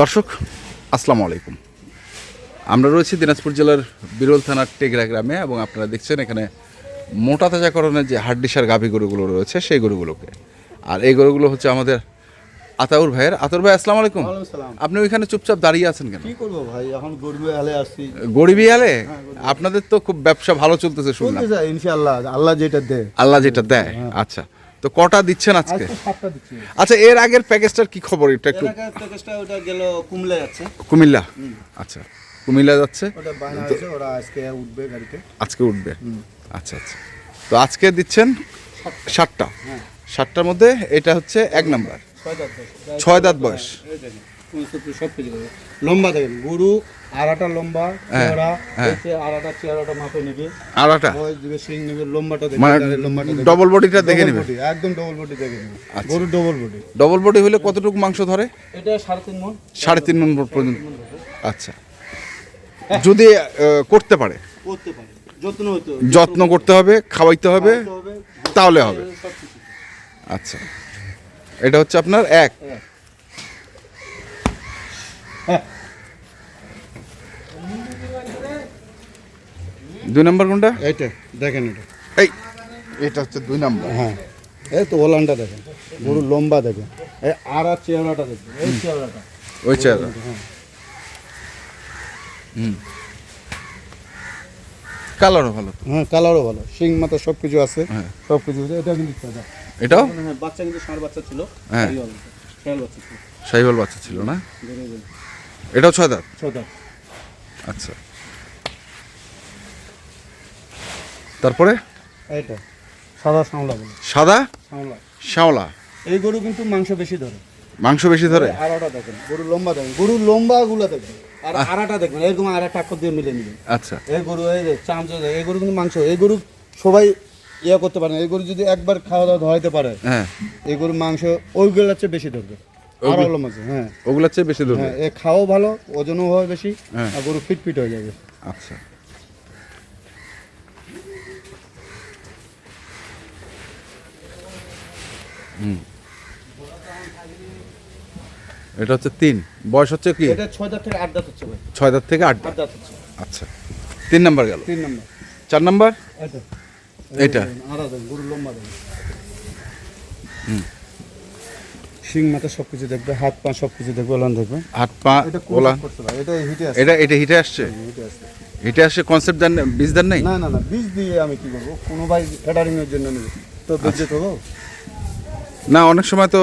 দর্শক আসসালামু আলাইকুম। আমরা রয়েছি দিনাজপুর জেলার বিরল থানার টেগরা গ্রামে এবং আপনারা দেখছেন এখানে মোটা তাজাকরণের যে হাড্ডিসার গাভী গরুগুলো রয়েছে সেই গরুগুলোকে। আর এই গরুগুলো হচ্ছে আমাদের আতাউর ভাইয়ের। আতাউর ভাই আসসালামু আলাইকুম। আপনি ওইখানে চুপচাপ দাঁড়িয়ে আছেন কেন? কি করব ভাই? এখন গরিব হালে আসছি। গরিবই আলে আপনাদের তো খুব ব্যবসা ভালো চলতেছে শুনলাম। ইনশাআল্লাহ। আল্লাহ যেটা দেয়। আল্লাহ যেটা দেয়। আচ্ছা। তো কটা দিচ্ছেন আজকে? আচ্ছা এর আগের প্যাকেজটার কি খবর? এটা একটু প্যাকেজটা ওটা গেল কুমলে যাচ্ছে। কুমিল্লা? আচ্ছা কুমিল্লা যাচ্ছে? ওরা আজকে উঠবে গাড়িতে। আজকে উঠবে? আচ্ছা আচ্ছা। তো আজকে দিচ্ছেন সাতটা। সাতটার মধ্যে এটা হচ্ছে এক নাম্বার। ছয় দাঁত বয়স। সব কিছু লম্বা দেখেন গরু আড়াটা লম্বা চেহারা হ্যাঁ। আড়াটা চেহারাটা মাপে নেবে। আড়াটা? দিবে সিং নেবে লম্বাটা দেখবে মানে লম্বাটা ডবল বডিটা দেখে নেবে? একদম ডবল বডি দেখে নেবে। গরু ডবল বডি ডবল বডি হলে কতটুকু মাংস ধরে? এটা সাড়ে তিন মন। সাড়ে তিন মন পর্যন্ত। আচ্ছা। যদি করতে পারে? করতে পারে। যত্ন হতে যত্ন করতে হবে খাওয়াইতে হবে তাহলে হবে। আচ্ছা। এটা হচ্ছে আপনার এক। হ্যাঁ। দুই নাম্বার কোনটা? এইটা দেখেন এটা। এই। এটা হচ্ছে দুই নাম্বার। হ্যাঁ এই তো ওলানটা দেখেন গরু লম্বা দেখেন এই আর আর চেহারাটা দেখেন এই চেহারাটা। ওই চেহারা। হ্যাঁ। কালারও ভালো হ্যাঁ কালারও ভালো শিং মাথা সব কিছু আছে হ্যাঁ। সব কিছু আছে এটা কিন্তু সাদা এটাও? হ্যাঁ বাচ্চা কিন্তু ষাঁড় বাচ্চা ছিল হ্যাঁ। ষাঁড় বাচ্চা ছিল। সাইবল বাচ্চা ছিল না? গরু গরু এটাও ছয় দাঁত। আচ্ছা। তারপরে? এইটা সাদা সামলা বলে। সাদা? সামলা শ্যাওলা এই গরু কিন্তু মাংস বেশি ধরে। মাংস বেশি ধরে? আড়াটা দেখেন গরু লম্বা দেখেন গরু লম্বা গুলা দেখবেন আর আড়াটা দেখবেন এরকম আড়া টাক্কর দিয়ে মিলে নিবেন আচ্ছা। এই গরু এই যে চামচ এই গরু কিন্তু মাংস এই গরু সবাই ইয়ে করতে পারে না। এই গরু যদি একবার খাওয়া দাওয়া ধরাইতে পারে হ্ঁ এই গরুর মাংস ওইগুলোর চেয়ে বেশি ধরবে। আরও হলো মাংস হ্যাঁ। ওগুলোর চেয়ে বেশি ধরবে? হ্যাঁ এ খাওয়াও ভালো ওজনও হয় বেশি হ্যাঁ। আর গরু ফিট ফিট হয়ে যাবে। আচ্ছা। হুম। এটা হচ্ছে তিন। বয়স হচ্ছে কি? এটা ছয় দাঁত থেকে আট দাঁত হচ্ছে ভাই। ছয় দাঁত থেকে আট দাঁত। হচ্ছে। আচ্ছা। তিন নাম্বার গেল। তিন নম্বর। চার নাম্বার? এটা। এটা। আড়া দেন গরু লম্বা দেন শিং মাথা সব কিছু দেখবে হাত পা সব কিছু দেখবে ওলান দেখবে। হাত পা এটা কোলা এটা হিটে আসছে। এটা এটা হিটে আসছে? হিটে আসছে। হিটে আসছে কনসেপ্ট দেন বীজ দেন নাই? না না না বীজ দিয়ে আমি কি করব? কোনো ভাই ফেডারিং এর জন্য নেবে। তো বীজ বেঁচে তো না অনেক সময় তো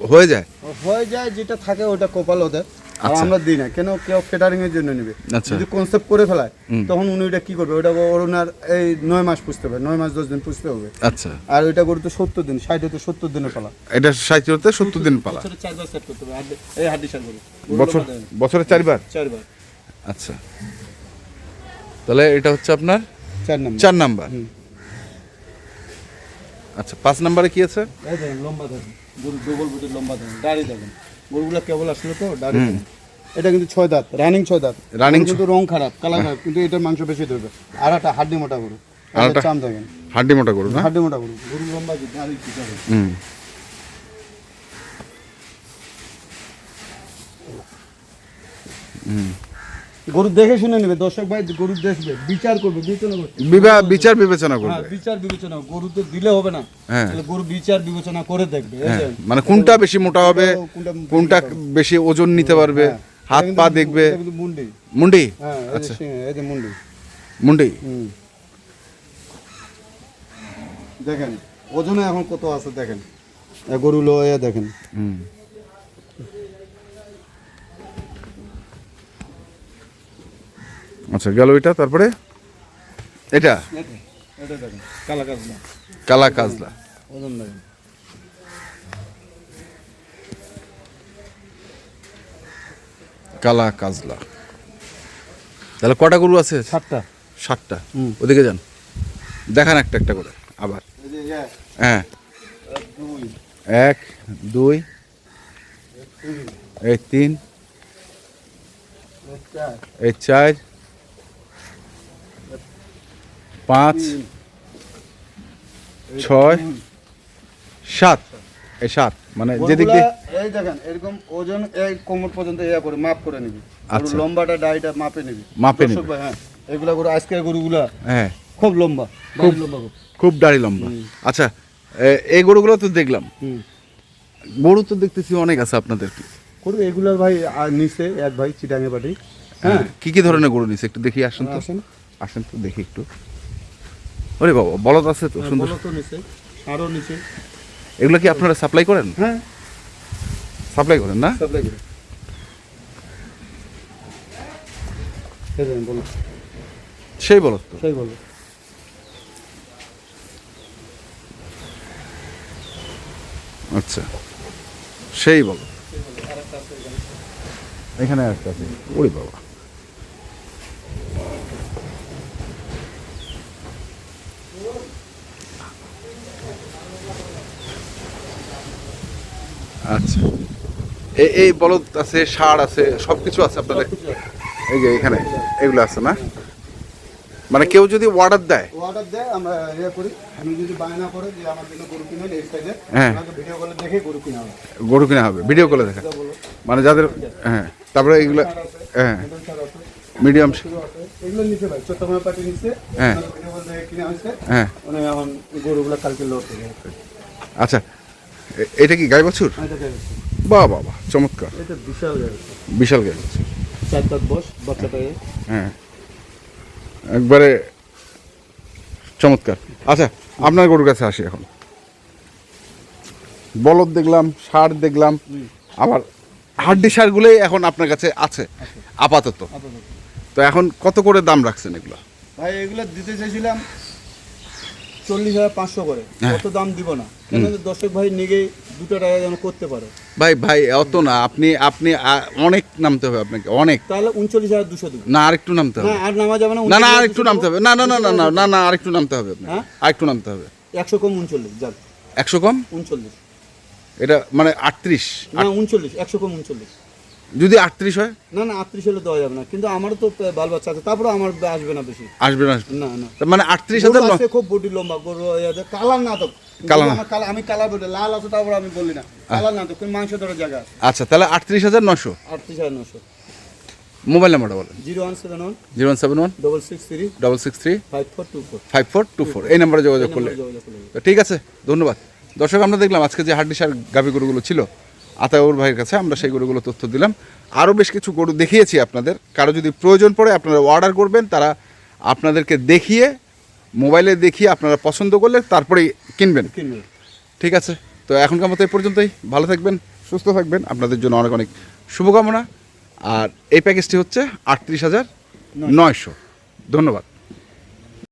হয়ে যায়। হয়ে যায় যেটা থাকে ওটা কপাল ওদের। আর আচ্ছা। আমরা দিই না। কেন? কেউ ফেডারিং এর জন্য নেবে। আচ্ছা। যদি কনসেপ্ট করে ফেলায় তখন উনি ওটা কি করবে? ওটা ওনার এই নয় মাস পুষতে হবে। নয় মাস দশ দিন পুষতে হবে। আচ্ছা। আর ওইটা গরু তো সত্তর দিন ষাট হতে সত্তর দিনের পালা। এটা ষাট হতে সত্তর দিন পালা। বছরে করতে বছর চারবার? চারবার। আচ্ছা। তাহলে এটা হচ্ছে আপনার? চার নম্বর। চার নাম্বার। হুম। আচ্ছা পাঁচ নাম্বারে কি আছে? লম্বা দেখেন। গরু ডবল বুটের লম্বা দেখেন। দাড়ি দেখেন। গরুগুলো কেবল আসলো তো দাড়ি এটা কিন্তু ছয় দাঁত রানিং ছয় দাঁত। রানিং গরু কিন্তু রং খারাপ কালার খারাপ কিন্তু এটার মাংস বেশি ধরবে। আর একটা হাড্ডি মোটা গরু আর একটা চাম দেখেন। হাড্ডি মোটা না? হাড্ডি মোটা গরু গরু লম্বা কি দাড়ি কি দেখেন হুম। গরু দেখে শুনে নেবে দর্শক ভাই গরু দেখবে বিচার করবে বিবেচনা করবে। বিচার বিবেচনা হ্যাঁ করবে। বিচার বিবেচনা গরু তো দিলে হবে না। হ্যাঁ। তাহলে গরু বিচার বিবেচনা করে দেখবে হ্যাঁ মানে কোনটা বেশি মোটা হবে কোনটা বেশি ওজন নিতে পারবে হ্যাঁ। হাত পা দেখবে। মুন্ডি। মুন্ডি? হ্যাঁ আচ্ছা। এই যে মুন্ডি। মুন্ডি। দেখেন ওজনে এখন কত আছে দেখেন। গরু লয়ে দেখেন। হুম। আচ্ছা গেল এটা তারপরে? এটা? কালা কাজলা। কালা কাজলা। কালা কাজলা তাহলে কটা গরু আছে? সাতটা। সাতটা। ওদিকে যান। দেখান একটা একটা করে আবার। হ্যাঁ। এক দুই এই তিন এই চার এই চার পাঁচ ছয় সাত। এই সাত মানে যেদিক এই দেখেন এরকম ওজন এই কোমর পর্যন্ত ইয়া করে মাপ করে নিবি। গরুর আচ্ছা। লম্বাটা ডাইটা মাপে নিবি। মাপে নিবি। হ্যাঁ এগুলা গরু আজকের গরুগুলা হ্যাঁ। খুব লম্বা খুব লম্বা খুব দাড়ি লম্বা। আচ্ছা এই গরুগুলো তো দেখলাম। গরু তো দেখতেছি অনেক আছে আপনাদের কি গরু এগুলা ভাই আর নিচে এক ভাই চিটাঙ্গে পাটি হ্যাঁ। কি কি ধরনের গরু নিছে? একটু দেখি আসেন তো। আসেন। আসেন তো দেখি একটু। ওরে বাবা বলদ আছে তো সুন্দর। বলো তো নিচে আরও নিচে। এগুলো কি আপনারা সাপ্লাই করেন? হ্যাঁ। সাপ্লাই করেন না? সাপ্লাই করে। এই দেখেন, বলো সেই বলদ তো? সেই বলো আচ্ছা সেই বলদ। এখানে একটা আছে। ওরে বাবা। আচ্ছা। এই এই বলদ আছে ষাঁড় আছে সব কিছু আছে আপনাদের? এই যে এখানে এগুলো আছে না? মানে কেউ যদি অর্ডার দেয়? অর্ডার দেয় আমরা ইয়ে করি। আমি যদি বায়না করে যে আমার জন্য গরু কিনে এই সাইডে হ্যাঁ। ভিডিও কলে দেখে গরু কিনা হবে। গরু কিনা হবে ভিডিও কলে দেখা। মানে যাদের হ্যাঁ তারপরে এগুলো হ্যাঁ। মিডিয়াম এগুলো নিচে ভাই চট্টগ্রাম পার্টি নিচে হ্যাঁ। ভিডিও কল দেখে কিনে হয়েছে হ্যাঁ। মানে এখন গরুগুলো কালকে লোড আচ্ছা এটা কি গাই বাছুর। বাহ বাহ বাহ চমৎকার। এটা বিশাল গাই বাছুর চার পাঁচ বস বাচ্চাটা হ্যাঁ। একবারে চমৎকার। আচ্ছা আপনার গরুর কাছে আসি এখন। বলদ দেখলাম সার দেখলাম আবার হাড্ডি সারগুলোই এখন আপনার কাছে আছে। আপাতত। আপাতত। তো এখন কত করে দাম রাখছেন এগুলো? ভাই এগুলো দিতে চাইছিলাম চল্লিশ হাজার পাঁচশো করে। হ্যাঁ। কত দাম দিব না। কেন দর্শক ভাই নিগে দুটো টাকা যেন করতে পারে। ভাই ভাই অত না। আপনি আপনি অনেক নামতে হবে আপনাকে অনেক। তাহলে উনচল্লিশ হাজার দুশো দিব না আরেকটু নামতে হবে। আর নামা যাবে না না না আরেকটু নামতে হবে। না না না না না না না আরেকটু নামতে হবে আপনাকে। হ্যাঁ? আরেকটু নামতে হবে। একশো কম উনচল্লিশ যাক। একশো কম? উনচল্লিশ। এটা মানে আটত্রিশ। না উনচল্লিশ একশো কম উনচল্লিশ। যদি আটত্রিশ হয়? না না আটত্রিশ হলে দেওয়া যাবে না। কিন্তু আমারও তো বাল বাচ্চা আছে তারপরে আমার আসবে না বেশি। আসবে না? না না। মানে আটত্রিশ হাজার খুব বডি লম্বা গরু কালার না তো। আমি কালার বলি লাল আছে তারপর আমি বলি না। কালার না তো মাংস ধরার জায়গা আচ্ছা তাহলে আটত্রিশ হাজার নশো আটত্রিশ হাজার নশো মোবাইল নাম্বারটা বলেন। Zero one seven one zero one seven one double six three double six three five four two four. Five four two four. এই নাম্বারে যোগাযোগ করলে। যোগাযোগ করলে। ঠিক আছে ধন্যবাদ। দর্শক আমরা দেখলাম আজকে যে হাড্ডিসার গাভী গরুগুলো ছিল আতাউর ভাইয়ের কাছে আমরা সেই গরুগুলো তথ্য দিলাম। আরও বেশ কিছু গরু দেখিয়েছি আপনাদের। কারও যদি প্রয়োজন পড়ে আপনারা অর্ডার করবেন তারা আপনাদেরকে দেখিয়ে মোবাইলে দেখিয়ে আপনারা পছন্দ করলে তারপরেই কিনবেন। কিনবে ঠিক আছে? তো এখনকার মতো এই পর্যন্তই। ভালো থাকবেন সুস্থ থাকবেন। আপনাদের জন্য অনেক অনেক শুভকামনা। আর এই প্যাকেজটি হচ্ছে আটত্রিশ হাজার নয়শো। ধন্যবাদ।